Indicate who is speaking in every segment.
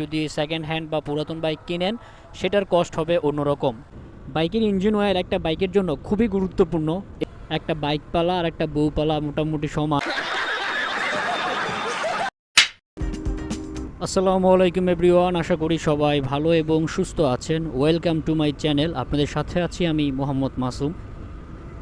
Speaker 1: যদি second hand বা পুরাতন বাইক কিনেন, সেটার কস্ট হবে অন্যরকম। বাইকের ইঞ্জিন অয়েল একটা বাইকের জন্য খুবই গুরুত্বপূর্ণ। একটা বাইক পালা আর একটা বউ পালা মোটামুটি সমান। আসসালামু আলাইকুম এভরিওয়ান আশা করি সবাই ভালো এবং সুস্থ আছেন। ওয়েলকাম টু মাই চ্যানেল আপনাদের সাথে আছি আমি মোহাম্মদ মাসুম।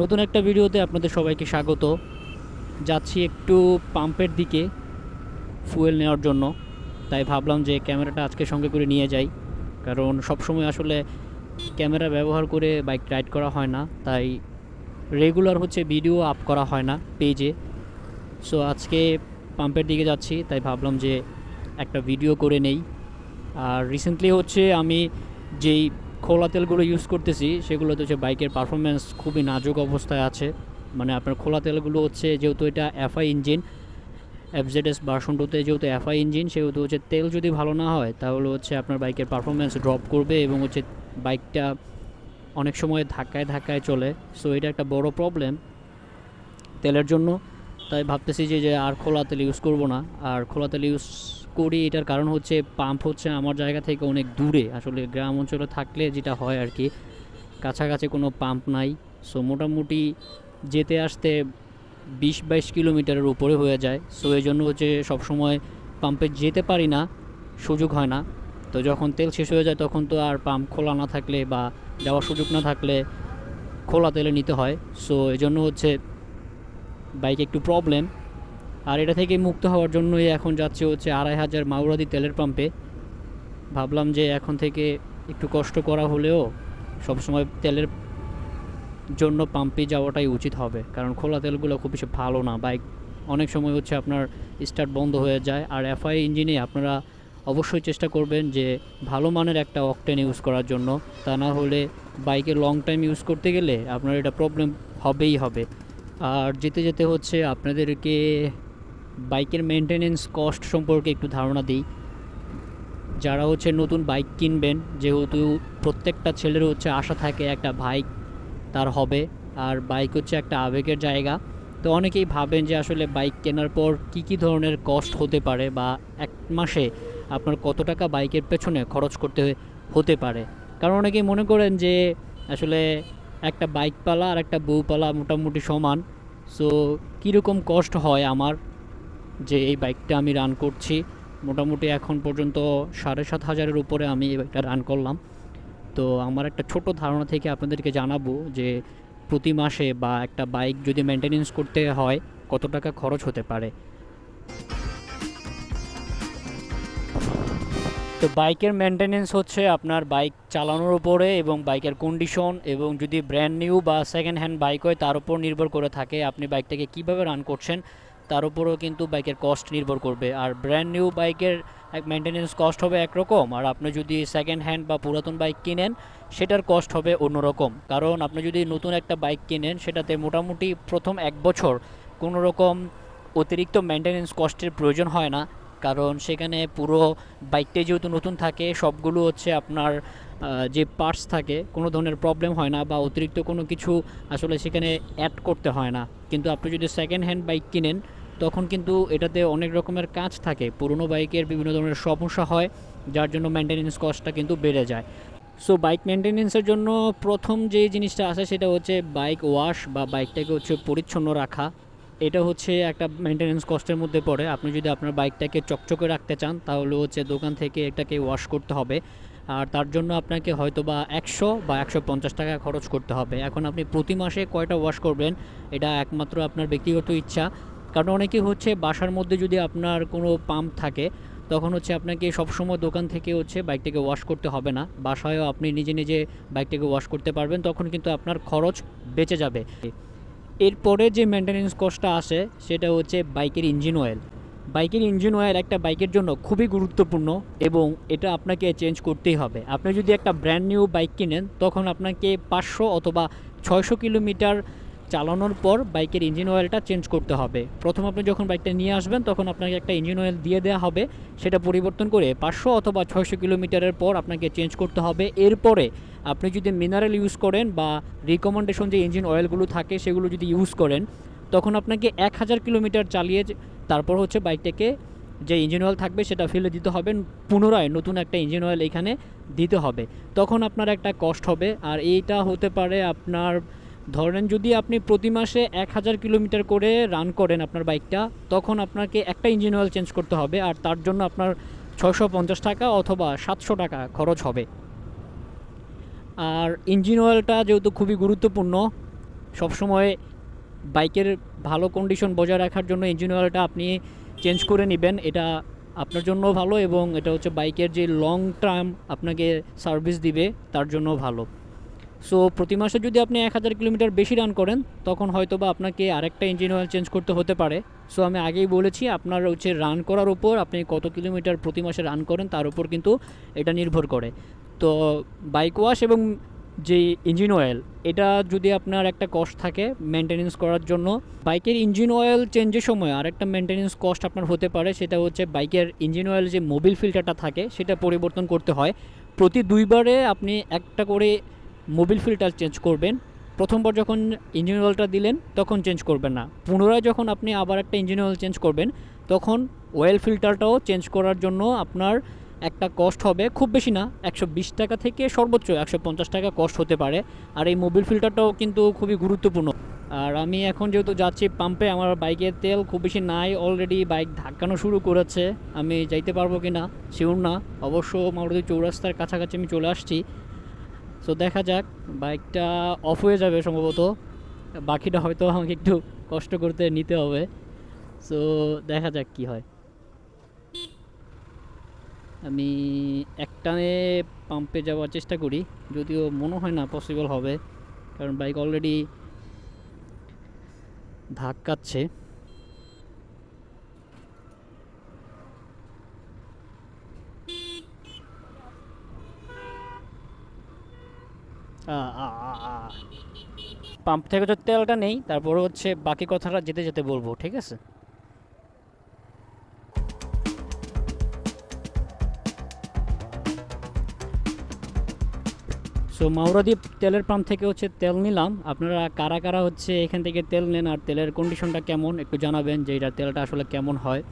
Speaker 1: নতুন একটা ভিডিওতে আপনাদের সবাইকে স্বাগত। যাচ্ছি একটু পাম্পের দিকে ফুয়েল নেওয়ার জন্য। তাই ভাবলাম যে ক্যামেরাটা আজকে সঙ্গে করে নিয়ে যাই। কারণ সবসময় আসলে ক্যামেরা ব্যবহার করে বাইক রাইড করা হয় না, তাই রেগুলার হচ্ছে ভিডিও আপ করা হয় না পেজে সো আজকে পাম্পের দিকে যাচ্ছি, তাই ভাবলাম যে একটা ভিডিও করে নেই। আর রিসেন্টলি হচ্ছে আমি যেই খোলা তেলগুলো ইউজ করতেছি, সেগুলোতে হচ্ছে বাইকের পারফরমেন্স খুবই নাজুক অবস্থায় আছে। মানে আপনার খোলা তেলগুলো হচ্ছে যেহেতু এটা এফআই ইঞ্জিন এফজেডএস ভার্সন টুতে যেহেতু এফআই ইঞ্জিন সেহেতু হচ্ছে তেল যদি ভালো না হয়, তাহলে হচ্ছে আপনার বাইকের পারফরমেন্স ড্রপ করবে এবং হচ্ছে বাইকটা অনেক সময় ধাক্কায় ধাক্কায় চলে। সো এটা একটা বড় প্রবলেম তেলের জন্য। তাই ভাবতেছি যে যে আর খোলা তেল ইউজ করব না। আর খোলা তেল ইউজ করি, এটার কারণ হচ্ছে পাম্প হচ্ছে আমার জায়গা থেকে অনেক দূরে। আসলে গ্রাম অঞ্চলে থাকলে যেটা হয় আর কি, কাছাকাছি কোনো পাম্প নাই। সো মোটামুটি যেতে আসতে বিশ বাইশ কিলোমিটারের উপরে হয়ে যায়। সো এই জন্য হচ্ছে সবসময় পাম্পে যেতে পারি না, সুযোগ হয় না। তো যখন তেল শেষ হয়ে যায়, তখন তো আর পাম্প খোলা না থাকলে বা যাওয়ার সুযোগ না থাকলে খোলা তেলে নিতে হয়। সো এই জন্য হচ্ছে বাইকে একটু প্রবলেম আর এটা থেকে মুক্ত হওয়ার জন্যই এখন যাচ্ছে হচ্ছে আড়াই হাজার মাউরাদি তেলের পাম্পে ভাবলাম যে এখন থেকে একটু কষ্ট করা হলেও সবসময় তেলের জন্য পাম্পে যাওয়াটাই উচিত হবে। কারণ খোলা তেলগুলো খুব বেশি ভালো না। বাইক অনেক সময় হচ্ছে আপনার স্টার্ট বন্ধ হয়ে যায়। আর এফআই ইঞ্জিনে আপনারা অবশ্যই চেষ্টা করবেন যে ভালো মানের একটা অকটেন ইউজ করার জন্য। তা না হলে বাইকে লং টাইম ইউজ করতে গেলে আপনার এটা প্রবলেম হবেই হবে। আর যেতে যেতে হচ্ছে আপনাদেরকে বাইকের মেনটেনেন্স কস্ট সম্পর্কে একটু ধারণা দিই। যারা হচ্ছে নতুন বাইক কিনবেন, যেহেতু প্রত্যেকটা ছেলের হচ্ছে আশা থাকে একটা বাইক তার হবে। আর বাইক হচ্ছে একটা আবেগের জায়গা। তো অনেকেই ভাবেন যে আসলে বাইক কেনার পর কি কি ধরনের কস্ট হতে পারে বা এক মাসে আপনার কত টাকা বাইকের পেছনে খরচ করতে হতে পারে। কারণ অনেকেই মনে করেন যে আসলে একটা বাইক পালা আর একটা বউ পালা মোটামুটি সমান। সো কীরকম কষ্ট হয় আমার যে এই বাইকটা আমি রান করছি? মোটামুটি এখন পর্যন্ত সাড়ে সাত হাজারের উপরে আমি এই বাইকটা রান করলাম। তো আমার একটা ছোট ধারণা থেকে আপনাদেরকে জানাব যে প্রতি মাসে বা একটা বাইক যদি মেনটেনেন্স করতে হয়, কত টাকা খরচ হতে পারে? তো বাইকের মেনটেনেন্স হচ্ছে আপনার বাইক চালানোর উপরে এবং বাইকের কন্ডিশন এবং যদি ব্র্যান্ড নিউ বা সেকেন্ড হ্যান্ড বাইক হয়, তার উপর নির্ভর করে থাকে আপনি বাইকটাকে কীভাবে রান করছেন, তার উপরেও কিন্তু বাইকের কস্ট নির্ভর করবে। আর ব্র্যান্ড নিউ বাইকের মেনটেনেন্স কস্ট হবে একরকম, আর আপনি যদি সেকেন্ড হ্যান্ড বা পুরাতন বাইক কিনেন, সেটার কস্ট হবে অন্যরকম। কারণ আপনি যদি নতুন একটা বাইক কিনেন, সেটাতে মোটামুটি প্রথম এক বছর কোনো রকম অতিরিক্ত মেনটেনেন্স কস্টের প্রয়োজন হয় না। কারণ সেখানে পুরো বাইকটাই যেহেতু নতুন থাকে, সবগুলো হচ্ছে আপনার যে পার্টস থাকে, কোনো ধরনের প্রবলেম হয় না বা অতিরিক্ত কোনো কিছু আসলে সেখানে অ্যাড করতে হয় না। কিন্তু আপনি যদি সেকেন্ড হ্যান্ড বাইক কিনেন তখন কিন্তু এটাতে অনেক রকমের কাজ থাকে। পুরনো বাইকের বিভিন্ন ধরনের সমস্যা হয়, যার জন্য মেনটেনেন্স কস্টটা কিন্তু বেড়ে যায়। সো বাইক মেনটেনেন্সের জন্য প্রথম যে জিনিসটা আসে সেটা হচ্ছে বাইক ওয়াশ বা বাইকটাকে হচ্ছে পরিচ্ছন্ন রাখা। এটা হচ্ছে একটা মেনটেনেন্স কস্টের মধ্যে পড়ে। আপনি যদি আপনার বাইকটাকে চকচকে রাখতে চান, তাহলে হচ্ছে দোকান থেকে এটাকে ওয়াশ করতে হবে। আর তার জন্য আপনাকে হয়তো বা একশো বা একশো পঞ্চাশ টাকা খরচ করতে হবে। এখন আপনি প্রতি মাসে কয়টা ওয়াশ করবেন, এটা একমাত্র আপনার ব্যক্তিগত ইচ্ছা। কারণ অনেকে হচ্ছে বাসার মধ্যে যদি আপনার কোনো পাম্প থাকে, তখন হচ্ছে আপনাকে সবসময় দোকান থেকে হচ্ছে বাইকটাকে ওয়াশ করতে হবে না। বাসায়ও আপনি নিজে নিজে বাইকটাকে ওয়াশ করতে পারবেন, তখন কিন্তু আপনার খরচ বেঁচে যাবে। এরপরে যে মেনটেনেন্স কস্টটা আসে সেটা হচ্ছে বাইকের ইঞ্জিন অয়েল বাইকের ইঞ্জিন অয়েল একটা বাইকের জন্য খুবই গুরুত্বপূর্ণ এবং এটা আপনাকে চেঞ্জ করতেই হবে। আপনি যদি একটা ব্র্যান্ড নিউ বাইক কিনেন, তখন আপনাকে পাঁচশো অথবা ছয়শো কিলোমিটার চালানোর পর বাইকের ইঞ্জিন অয়েলটা চেঞ্জ করতে হবে। প্রথম আপনি যখন বাইকটা নিয়ে আসবেন, তখন আপনাকে একটা ইঞ্জিন অয়েল দিয়ে দেওয়া হবে। সেটা পরিবর্তন করে পাঁচশো অথবা ছয়শো কিলোমিটারের পর আপনাকে চেঞ্জ করতে হবে। এরপরে আপনি যদি মিনারেল ইউজ করেন বা রিকমেন্ডেশন যে ইঞ্জিন অয়েলগুলো থাকে, সেগুলো যদি ইউজ করেন, তখন আপনাকে এক হাজার কিলোমিটার চালিয়ে তারপর হচ্ছে বাইকটাকে যে ইঞ্জিন অয়েল থাকবে, সেটা ফেলে দিতে হবে। পুনরায় নতুন একটা ইঞ্জিন অয়েল এখানে দিতে হবে। তখন আপনার একটা কষ্ট হবে। আর এইটা হতে পারে আপনার ধরেন যদি আপনি প্রতি মাসে এক হাজার কিলোমিটার করে রান করেন আপনার বাইকটা, তখন আপনাকে একটা ইঞ্জিন অয়েল চেঞ্জ করতে হবে আর তার জন্য আপনার ছশো পঞ্চাশ টাকা অথবা সাতশো টাকা খরচ হবে। আর ইঞ্জিন অয়েলটা যেহেতু খুবই গুরুত্বপূর্ণ, সবসময় বাইকের ভালো কন্ডিশন বজায় রাখার জন্য ইঞ্জিন অয়েলটা আপনি চেঞ্জ করে নেবেন। এটা আপনার জন্য ভালো এবং এটা হচ্ছে বাইকের যে লং টার্ম আপনাকে সার্ভিস দিবে, তার জন্য ভালো। সো প্রতি মাসে যদি আপনি এক হাজার কিলোমিটার বেশি রান করেন, তখন হয়তো বা আপনাকে আরেকটা ইঞ্জিন অয়েল চেঞ্জ করতে হতে পারে। সো আমি আগেই বলেছি, আপনার হচ্ছে রান করার উপর আপনি কত কিলোমিটার প্রতি মাসে রান করেন, তার উপর কিন্তু এটা নির্ভর করে। তো বাইক ওয়াশ এবং যে ইঞ্জিন অয়েল এটা যদি আপনার একটা কস্ট থাকে মেনটেনেন্স করার জন্য। বাইকের ইঞ্জিন অয়েল চেঞ্জের সময় আরেকটা মেনটেনেন্স কস্ট আপনার হতে পারে, সেটা হচ্ছে বাইকের ইঞ্জিন অয়েল যে মোবিল ফিল্টারটা থাকে, সেটা পরিবর্তন করতে হয়। প্রতি দুইবারে আপনি একটা করে মোবিল ফিল্টার চেঞ্জ করবেন। প্রথমবার যখন ইঞ্জিন অয়েলটা দিলেন, তখন চেঞ্জ করবেন না। পুনরায় যখন আপনি আবার একটা ইঞ্জিন অয়েল চেঞ্জ করবেন, তখন অয়েল ফিল্টারটাও চেঞ্জ করার জন্য আপনার একটা কস্ট হবে। খুব বেশি না, একশো বিশ টাকা থেকে সর্বোচ্চ একশো পঞ্চাশ টাকা কস্ট হতে পারে। আর এই মোবিল ফিল্টারটাও কিন্তু খুবই গুরুত্বপূর্ণ। আর আমি এখন যেহেতু যাচ্ছি পাম্পে আমার বাইকের তেল খুব বেশি নাই। অলরেডি বাইক ধাক্কানো শুরু করেছে। আমি যাইতে পারব কি না শিওর না। অবশ্য মারুতি চৌরাস্তার কাছাকাছি আমি চলে আসছি। সো দেখা যাক বাইকটা অফ হয়ে যাবে সম্ভবত। বাকিটা হয়তো আমাকে একটু কষ্ট করতে নিতে হবে। সো দেখা যাক কি হয়। আমি একটানে পাম্পে যাওয়ার চেষ্টা করি, যদিও মনে হয় না পসিবল হবে, কারণ বাইক অলরেডি ধাক্কাচ্ছে। পাম্প থেকে তো তেলটা নেই, তারপরে হচ্ছে বাকি কথাটা যেতে যেতে বলব, ঠিক আছে? সো মাওরাদি তেলের পাম্প থেকে হচ্ছে তেল নিলাম। আপনারা কারা কারা হচ্ছে এখান থেকে তেল নেন আর তেলের কন্ডিশনটা কেমন, একটু জানাবেন যে এটা তেলটা আসলে কেমন হয়।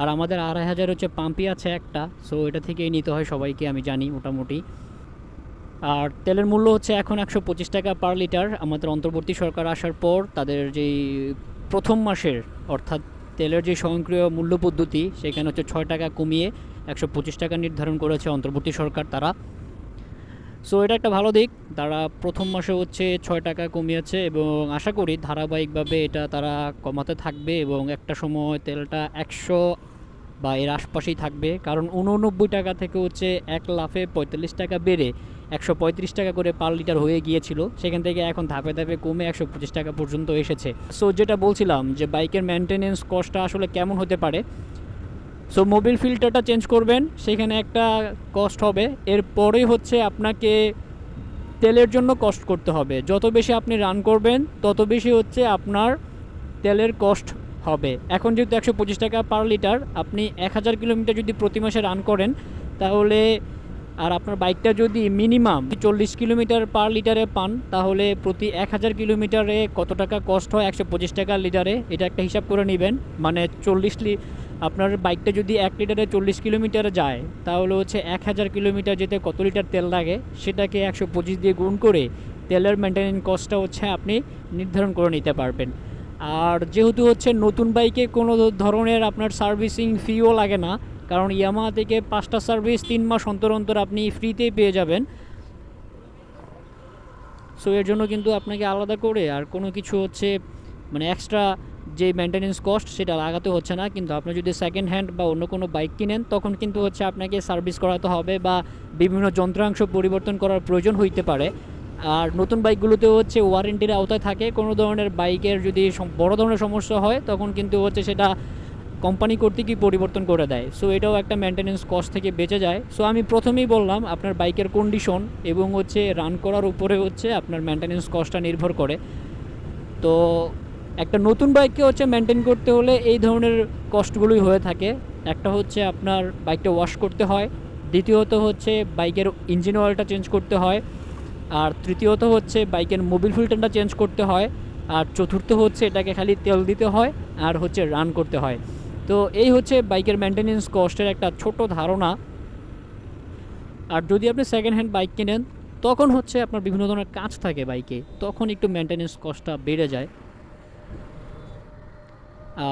Speaker 1: আর আমাদের আড়াই হাজার হচ্ছে পাম্পই আছে একটা সো এটা থেকেই নিতে হয় সবাইকে, আমি জানি মোটামুটি। আর তেলের মূল্য হচ্ছে এখন একশো পঁচিশ টাকা পার লিটার। আমাদের অন্তর্বর্তী সরকার আসার পর তাদের যেই প্রথম মাসের অর্থাৎ তেলের যে স্বয়ংক্রিয় মূল্য পদ্ধতি, সেখানে হচ্ছে ছয় টাকা কমিয়ে একশো পঁচিশ টাকা নির্ধারণ করেছে অন্তর্বর্তী সরকার তারা। সো এটা একটা ভালো দিক। তারা প্রথম মাসে হচ্ছে ছয় টাকা কমিয়েছে এবং আশা করি ধারাবাহিকভাবে এটা তারা কমাতে থাকবে এবং একটা সময় তেলটা একশো বা এর আশপাশেই থাকবে। কারণ উননব্বই টাকা থেকে হচ্ছে এক লাফে পঁয়তাল্লিশ টাকা বেড়ে একশো পঁয়ত্রিশ টাকা করে পার লিটার হয়ে গিয়েছিল। সেখান থেকে এখন ধাপে ধাপে কমে একশো পঁচিশ টাকা পর্যন্ত এসেছে। সো যেটা বলছিলাম যে বাইকের মেনটেনেন্স কস্টটা আসলে কেমন হতে পারে? সো মোবিল ফিল্টারটা চেঞ্জ করবেন, সেখানে একটা কস্ট হবে। এরপরেই হচ্ছে আপনাকে তেলের জন্য কষ্ট করতে হবে। যত বেশি আপনি রান করবেন, তত বেশি হচ্ছে আপনার তেলের কস্ট হবে। এখন যেহেতু একশো পঁচিশ টাকা পার লিটার আপনি এক হাজার কিলোমিটার যদি প্রতি মাসে রান করেন, তাহলে আর আপনার বাইকটা যদি মিনিমাম চল্লিশ কিলোমিটার পার লিটারে পান, তাহলে প্রতি এক হাজার কিলোমিটারে কত টাকা কস্ট হয়? একশো পঁচিশ টাকা লিটারে, এটা একটা হিসাব করে নেবেন। মানে চল্লিশ লি, আপনার বাইকটা যদি এক লিটারে চল্লিশ কিলোমিটারে যায়, তাহলে হচ্ছে এক হাজার কিলোমিটার যেতে কত লিটার তেল লাগে? সেটাকে একশো পঁচিশ দিয়ে গুণ করে তেলের মেনটেনেন্স কস্টটা হচ্ছে আপনি নির্ধারণ করে নিতে পারবেন। আর যেহেতু হচ্ছে নতুন বাইকে কোনো ধরনের আপনার সার্ভিসিং ফিও লাগে না কারণ ইয়ামা থেকে পাঁচটা সার্ভিস তিন মাস অন্তর অন্তর আপনি ফ্রিতেই পেয়ে যাবেন। সো এর জন্য কিন্তু আপনাকে আলাদা করে আর কোনো কিছু হচ্ছে মানে এক্সট্রা যে মেনটেনেন্স কস্ট সেটা লাগাতে হচ্ছে না। কিন্তু আপনি যদি সেকেন্ড হ্যান্ড বা অন্য কোনো বাইক কিনেন, তখন কিন্তু হচ্ছে আপনাকে সার্ভিস করাতে হবে বা বিভিন্ন যন্ত্রাংশ পরিবর্তন করার প্রয়োজন হইতে পারে। আর নতুন বাইকগুলোতে হচ্ছে ওয়ারেন্টির আওতায় থাকে। কোনো ধরনের বাইকের যদি বড় ধরনের সমস্যা হয়, তখন কিন্তু হচ্ছে সেটা কোম্পানি কর্তৃকই পরিবর্তন করে দেয়? সো এটাও একটা মেনটেনেন্স কস্ট থেকে বেঁচে যায়। সো আমি প্রথমেই বললাম, আপনার বাইকের কন্ডিশন এবং হচ্ছে রান করার উপরে হচ্ছে আপনার মেনটেনেন্স কস্টটা নির্ভর করে। তো, একটা নতুন বাইককে হচ্ছে মেনটেন করতে হলে এই ধরনের কষ্টগুলোই হয়ে থাকে। একটা হচ্ছে আপনার বাইকটা ওয়াশ করতে হয়। দ্বিতীয়ত হচ্ছে বাইকের ইঞ্জিন অয়েলটা চেঞ্জ করতে হয়। আর তৃতীয়ত হচ্ছে বাইকের মোবিল ফিল্টারটা চেঞ্জ করতে হয়। আর চতুর্থ হচ্ছে এটাকে খালি তেল দিতে হয়। আর হচ্ছে রান করতে হয়। তো এই হচ্ছে বাইকের মেনটেনেন্স কস্টের একটা ছোট ধারণা। আর যদি আপনি সেকেন্ড হ্যান্ড বাইক কেনেন, তখন হচ্ছে আপনার বিভিন্ন ধরনের কাজ থাকে বাইকে, তখন একটু মেনটেনেন্স কস্টটা বেড়ে যায়।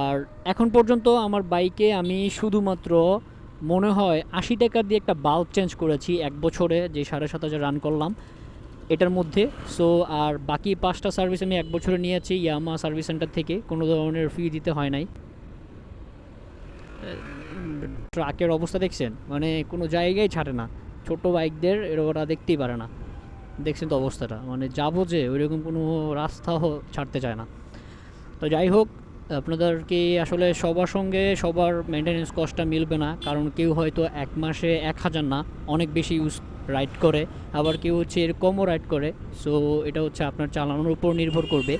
Speaker 1: আর এখন পর্যন্ত আমার বাইকে আমি শুধুমাত্র মনে হয় আশি টাকা দিয়ে একটা বাল্ব চেঞ্জ করেছি এক বছরে, যে সাড়ে সাত হাজার রান করলাম এটার মধ্যে। সো আর বাকি পাঁচটা সার্ভিস আমি এক বছরে নিয়েছি ইয়ামা সার্ভিস সেন্টার থেকে, কোনো ধরনের ফি দিতে হয় নাই। ট্রাকের অবস্থা দেখছেন? মানে কোনো জায়গায় ছাড়ে না। ছোট বাইকদের এর ওরা দেখতেই পারে না। দেখছেন তো অবস্থাটা। মানে যাব যে ওইরকম কোনো রাস্তাও ছাড়তে চায় না। তো যাই হোক, আপনাদেরকে আসলে সবার সঙ্গে সবার মেনটেনেন্স কস্টটা মিলবে না। কারণ কেউ হয়তো এক মাসে এক হাজার না, অনেক বেশি ইউজ রাইড করে। আবার কেউ হচ্ছে এরকমও রাইড করে। সো এটা হচ্ছে আপনার চালানোর উপর নির্ভর করবে।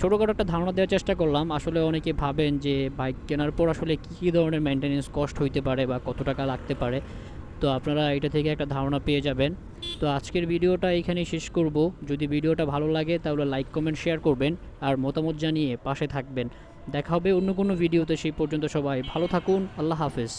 Speaker 1: ছোটোখাটো একটা ধারণা দেওয়ার চেষ্টা করলাম। আসলে অনেকে ভাবেন যে বাইক কেনার পর আসলে কী কী ধরনের মেনটেনেন্স কস্ট হইতে পারে বা কত টাকা লাগতে পারে। তো আপনারা এটা থেকে একটা ধারণা পেয়ে যাবেন। তো আজকের ভিডিওটা এখানেই শেষ করব। যদি ভিডিওটা ভালো লাগে তাহলে লাইক কমেন্ট শেয়ার করবেন। আর মতামত জানিয়ে পাশে থাকবেন। দেখা হবে অন্য কোনো ভিডিওতে। সেই পর্যন্ত সবাই ভালো থাকুন। আল্লাহ হাফেজ।